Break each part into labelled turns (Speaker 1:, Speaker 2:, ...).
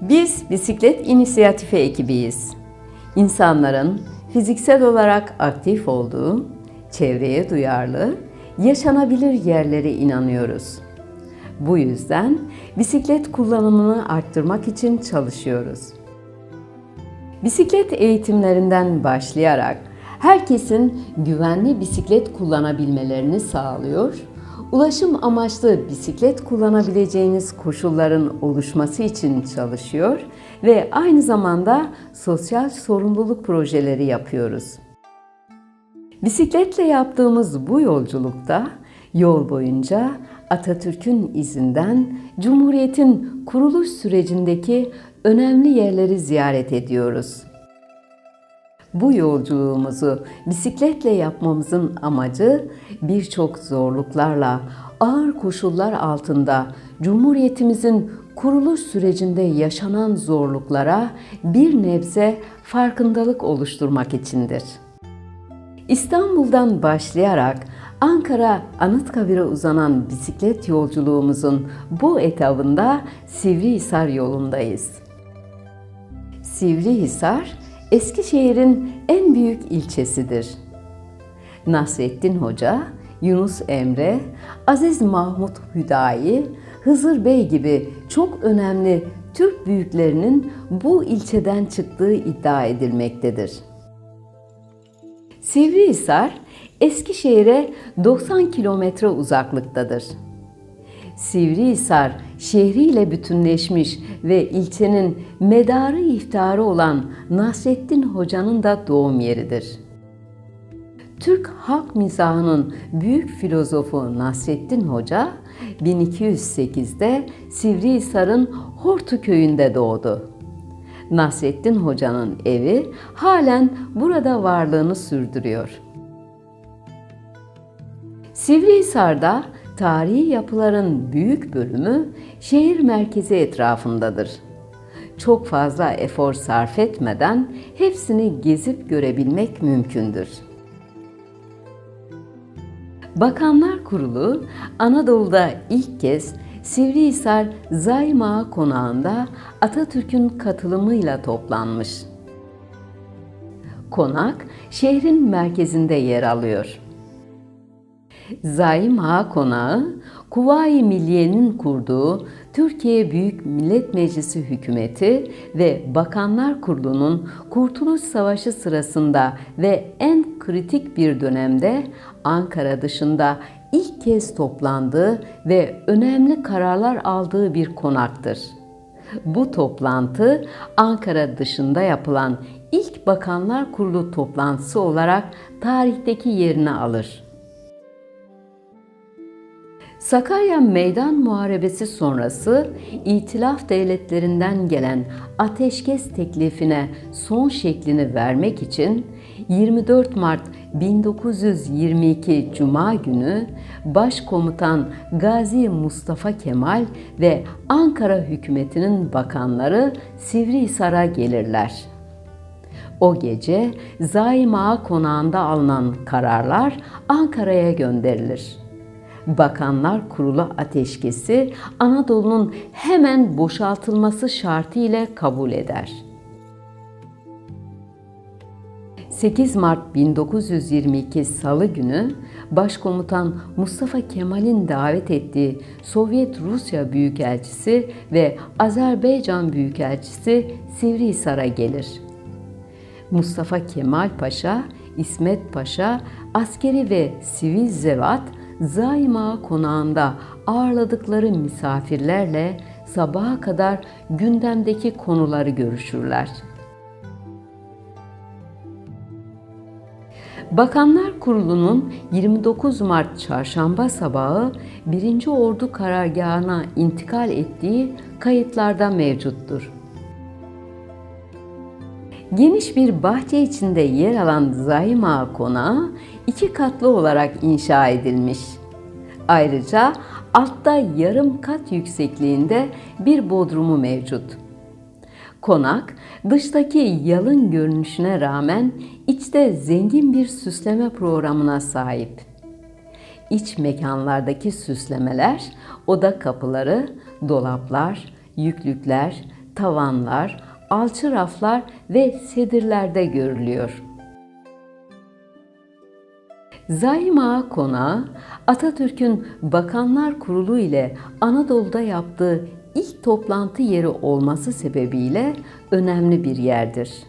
Speaker 1: Biz bisiklet inisiyatifi ekibiyiz. İnsanların fiziksel olarak aktif olduğu, çevreye duyarlı, yaşanabilir yerlere inanıyoruz. Bu yüzden bisiklet kullanımını arttırmak için çalışıyoruz. Bisiklet eğitimlerinden başlayarak herkesin güvenli bisiklet kullanabilmelerini sağlıyor, ulaşım amaçlı bisiklet kullanabileceğiniz koşulların oluşması için çalışıyor ve aynı zamanda sosyal sorumluluk projeleri yapıyoruz. Bisikletle yaptığımız bu yolculukta yol boyunca Atatürk'ün izinden Cumhuriyet'in kuruluş sürecindeki önemli yerleri ziyaret ediyoruz. Bu yolculuğumuzu bisikletle yapmamızın amacı birçok zorluklarla, ağır koşullar altında Cumhuriyetimizin kuruluş sürecinde yaşanan zorluklara bir nebze farkındalık oluşturmak içindir. İstanbul'dan başlayarak Ankara Anıtkabir'e uzanan bisiklet yolculuğumuzun bu etabında Sivrihisar yolundayız. Sivrihisar, Eskişehir'in en büyük ilçesidir. Nasrettin Hoca, Yunus Emre, Aziz Mahmut Hüdayi, Hızır Bey gibi çok önemli Türk büyüklerinin bu ilçeden çıktığı iddia edilmektedir. Sivrihisar, Eskişehir'e 90 kilometre uzaklıktadır. Sivrihisar şehriyle bütünleşmiş ve ilçenin medarı iftarı olan Nasrettin Hoca'nın da doğum yeridir. Türk halk mizahının büyük filozofu Nasrettin Hoca 1208'de Sivrihisar'ın Hortu köyünde doğdu. Nasrettin Hoca'nın evi halen burada varlığını sürdürüyor. Sivrihisar'da tarihi yapıların büyük bölümü şehir merkezi etrafındadır. Çok fazla efor sarf etmeden hepsini gezip görebilmek mümkündür. Bakanlar Kurulu Anadolu'da ilk kez Sivrihisar Zayma Konağı'nda Atatürk'ün katılımıyla toplanmış. Konak şehrin merkezinde yer alıyor. Zaim Ağa Konağı, Kuvayi Milliye'nin kurduğu Türkiye Büyük Millet Meclisi hükümeti ve Bakanlar Kurulu'nun Kurtuluş Savaşı sırasında ve en kritik bir dönemde Ankara dışında ilk kez toplandığı ve önemli kararlar aldığı bir konaktır. Bu toplantı Ankara dışında yapılan ilk Bakanlar Kurulu toplantısı olarak tarihteki yerini alır. Sakarya Meydan Muharebesi sonrası İtilaf devletlerinden gelen ateşkes teklifine son şeklini vermek için 24 Mart 1922 Cuma günü Başkomutan Gazi Mustafa Kemal ve Ankara hükümetinin bakanları Sivrihisar'a gelirler. O gece Zaima Konağı'nda alınan kararlar Ankara'ya gönderilir. Bakanlar Kurulu ateşkesi Anadolu'nun hemen boşaltılması şartı ile kabul eder. 8 Mart 1922 Salı günü Başkomutan Mustafa Kemal'in davet ettiği Sovyet Rusya Büyükelçisi ve Azerbaycan Büyükelçisi Sivrihisar'a gelir. Mustafa Kemal Paşa, İsmet Paşa, askeri ve sivil zevat Zaima konağında ağırladıkları misafirlerle sabaha kadar gündemdeki konuları görüşürler. Bakanlar Kurulu'nun 29 Mart çarşamba sabahı 1. Ordu karargahına intikal ettiği kayıtlarda mevcuttur. Geniş bir bahçe içinde yer alan Zaima Konağı iki katlı olarak inşa edilmiş. Ayrıca altta yarım kat yüksekliğinde bir bodrumu mevcut. Konak, dıştaki yalın görünüşüne rağmen içte zengin bir süsleme programına sahip. İç mekanlardaki süslemeler, oda kapıları, dolaplar, yüklükler, tavanlar, alçı raflar ve sedirlerde görülüyor. Zaim Ağa Konağı, Atatürk'ün Bakanlar Kurulu ile Anadolu'da yaptığı ilk toplantı yeri olması sebebiyle önemli bir yerdir.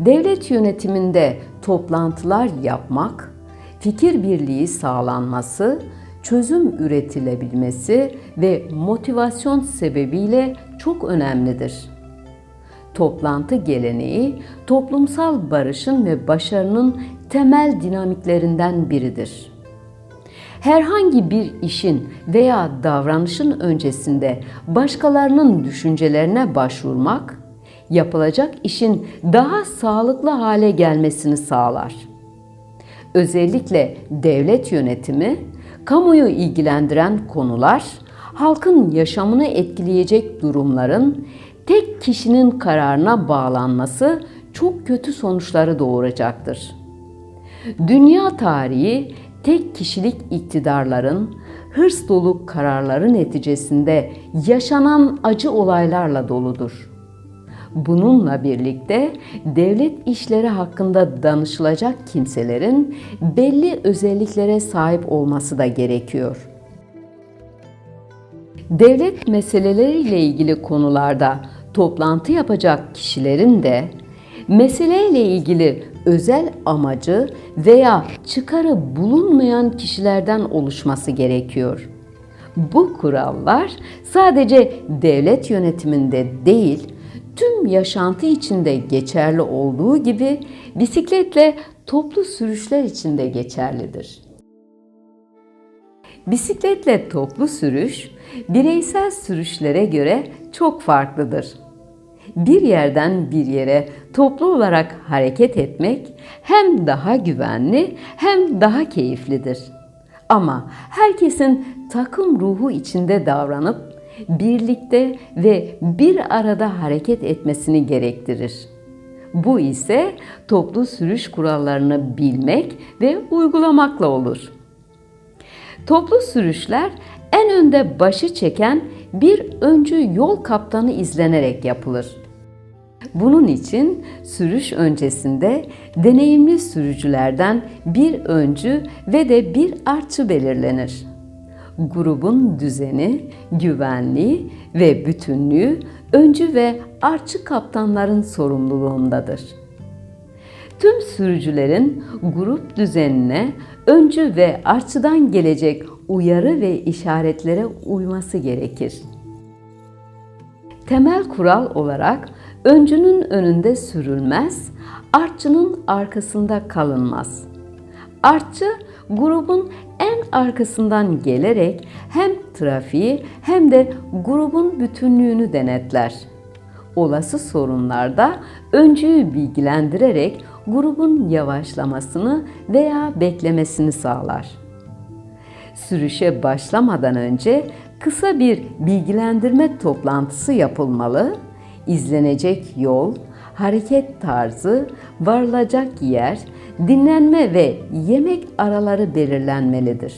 Speaker 1: Devlet yönetiminde toplantılar yapmak, fikir birliği sağlanması, çözüm üretilebilmesi ve motivasyon sebebiyle çok önemlidir. Toplantı geleneği toplumsal barışın ve başarının temel dinamiklerinden biridir. Herhangi bir işin veya davranışın öncesinde başkalarının düşüncelerine başvurmak, yapılacak işin daha sağlıklı hale gelmesini sağlar. Özellikle devlet yönetimi, kamuyu ilgilendiren konular, halkın yaşamını etkileyecek durumların tek kişinin kararına bağlanması çok kötü sonuçları doğuracaktır. Dünya tarihi tek kişilik iktidarların hırs dolu kararları neticesinde yaşanan acı olaylarla doludur. Bununla birlikte devlet işleri hakkında danışılacak kimselerin belli özelliklere sahip olması da gerekiyor. Devlet meseleleriyle ilgili konularda toplantı yapacak kişilerin de meseleyle ilgili özel amacı veya çıkarı bulunmayan kişilerden oluşması gerekiyor. Bu kurallar sadece devlet yönetiminde değil, tüm yaşantı içinde geçerli olduğu gibi bisikletle toplu sürüşler için de geçerlidir. Bisikletle toplu sürüş bireysel sürüşlere göre çok farklıdır. Bir yerden bir yere toplu olarak hareket etmek hem daha güvenli hem daha keyiflidir. Ama herkesin takım ruhu içinde davranıp birlikte ve bir arada hareket etmesini gerektirir. Bu ise toplu sürüş kurallarını bilmek ve uygulamakla olur. Toplu sürüşler en önde başı çeken bir öncü yol kaptanı izlenerek yapılır. Bunun için sürüş öncesinde deneyimli sürücülerden bir öncü ve de bir artçı belirlenir. Grubun düzeni, güvenliği ve bütünlüğü öncü ve artçı kaptanların sorumluluğundadır. Tüm sürücülerin grup düzenine öncü ve artçıdan gelecek uyarı ve işaretlere uyması gerekir. Temel kural olarak öncünün önünde sürülmez, artçının arkasında kalınmaz. Artçı grubun en arkasından gelerek hem trafiği hem de grubun bütünlüğünü denetler. Olası sorunlarda öncüyü bilgilendirerek grubun yavaşlamasını veya beklemesini sağlar. Sürüşe başlamadan önce kısa bir bilgilendirme toplantısı yapılmalı, izlenecek yol, hareket tarzı, varılacak yer, dinlenme ve yemek araları belirlenmelidir.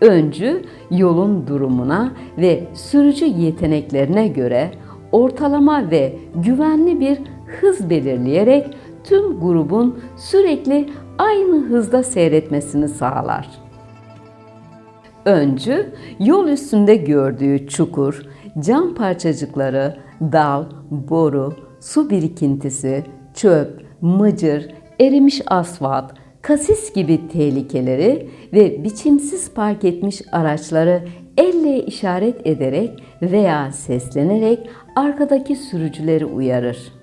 Speaker 1: Öncü yolun durumuna ve sürücü yeteneklerine göre ortalama ve güvenli bir hız belirleyerek tüm grubun sürekli aynı hızda seyretmesini sağlar. Öncü yol üstünde gördüğü çukur, cam parçacıkları, dal, boru, su birikintisi, çöp, mıcır, erimiş asfalt, kasis gibi tehlikeleri ve biçimsiz park etmiş araçları elle işaret ederek veya seslenerek arkadaki sürücüleri uyarır.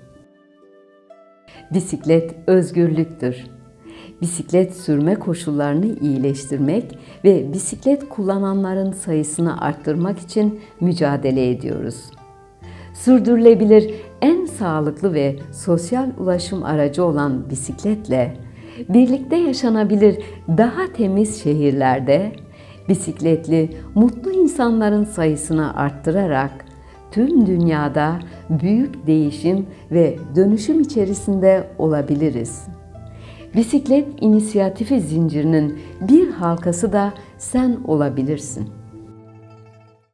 Speaker 1: Bisiklet özgürlüktür. Bisiklet sürme koşullarını iyileştirmek ve bisiklet kullananların sayısını arttırmak için mücadele ediyoruz. Sürdürülebilir en sağlıklı ve sosyal ulaşım aracı olan bisikletle birlikte yaşanabilir daha temiz şehirlerde bisikletli mutlu insanların sayısını arttırarak tüm dünyada büyük değişim ve dönüşüm içerisinde olabiliriz. Bisiklet inisiyatifi zincirinin bir halkası da sen olabilirsin.''